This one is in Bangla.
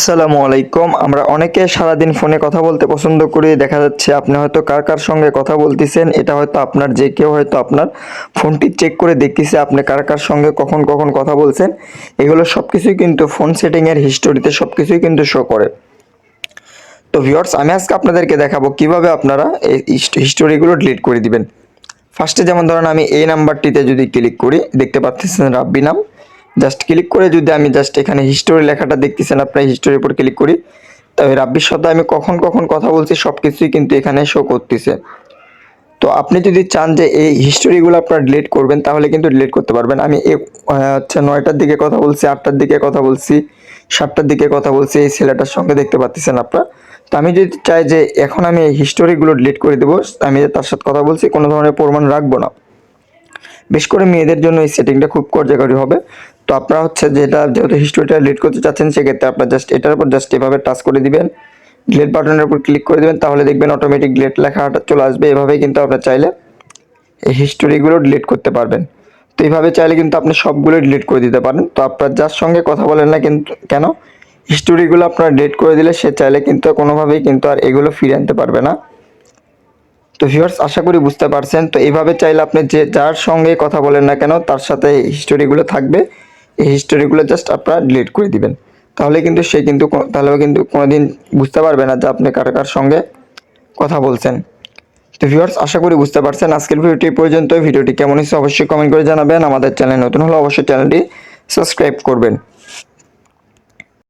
আসসালামু আলাইকুম। আমরা অনেকে সারাদিন ফোনে কথা বলতে পছন্দ করি। দেখা যাচ্ছে আপনি হয়তো কার কার সঙ্গে কথা বলতেছেন। এটা হয়তো আপনার যে কেউ হয়তো আপনার ফোনটি চেক করে দেখতেছে আপনি কার কার সঙ্গে কখন কখন কথা বলছেন। এগুলো সব কিছুই কিন্তু ফোন সেটিংয়ের হিস্টোরিতে সব কিছুই কিন্তু শো করে। তো ভিউয়ার্স আমি আজকে আপনাদেরকে দেখাবো কীভাবে আপনারা এই হিস্টোরিগুলো ডিলিট করে দিবেন। ফার্স্টে যেমন ধরেন আমি এই নাম্বারটিতে যদি ক্লিক করি, দেখতে পাচ্ছেন রাব্বি নাম। জাস্ট ক্লিক করে যদি আমি জাস্ট এখানে হিস্টোরি লেখাটা দেখতেছেন, আপনার হিস্টোরির উপর ক্লিক করি তবে রাব্বির সাথে আমি কখন কখন কথা বলছি সব কিছুই কিন্তু এখানে শো করতেছে। তো আপনি যদি চান যে এই হিস্টোরিগুলো আপনার ডিলিট করবেন, তাহলে কিন্তু ডিলিট করতে পারবেন। আমি এ আচ্ছা নয়টার দিকে কথা বলছি, আটটার দিকে কথা বলছি, সাতটার দিকে কথা বলছি, এই ছেলেটার সঙ্গে দেখতে পাচ্ছেন আপনারা। তো আমি যদি চাই যে এখন আমি এই হিস্টোরিগুলো ডিলিট করে দেবো, আমি তার সাথে কথা বলছি, কোনো ধরনের প্রমাণ রাখব না। বেশ করে মেয়েদের জন্য এই সেটিংটা খুব কার্যকরী হবে। তো আপনারা হচ্ছে যেটা যেহেতু হিস্টোরিটা ডিলিট করতে চাচ্ছেন, সেক্ষেত্রে আপনার জাস্ট এটার উপর জাস্ট এভাবে টাচ করে দিবেন। ডিলিট বাটনের উপর ক্লিক করে দেবেন, তাহলে দেখবেন অটোমেটিক ডিলিট লেখাটা চলে আসবে। এভাবেই কিন্তু আপনার চাইলে এই হিস্টোরিগুলো ডিলিট করতে পারবেন। তো এইভাবে চাইলে কিন্তু আপনি সবগুলো ডিলিট করে দিতে পারেন। তো আপনার যার সঙ্গে কথা বলেন না কিন্তু কেন হিস্টোরিগুলো আপনার ডিলিট করে দিলে সে চাইলে কিন্তু কোনোভাবেই কিন্তু আর এগুলো ফিরে আনতে পারবে না। তো ভিউয়ার্স আশা করি বুঝতে পারছেন। তো এইভাবে চাইলে আপনি যে যার সঙ্গে কথা বলেন না কেন, তার সাথে হিস্টোরিগুলো থাকবে। এই হিস্টোরিগুলো জাস্ট আপনারা ডিলিট করে দিবেন। তাহলে কিন্তু সে কিন্তু কোনো- তাহলেও কিন্তু কোনোদিন বুঝতে পারবে না যে আপনি কার কার সঙ্গে কথা বলছেন। তো ভিউয়ার্স আশা করি বুঝতে পারছেন। আজকের ভিডিওটি পর্যন্ত ভিডিওটি কেমন হয়েছে অবশ্যই কমেন্ট করে জানাবেন। আমাদের চ্যানেল নতুন হলে অবশ্যই চ্যানেলটি সাবস্ক্রাইব করবেন।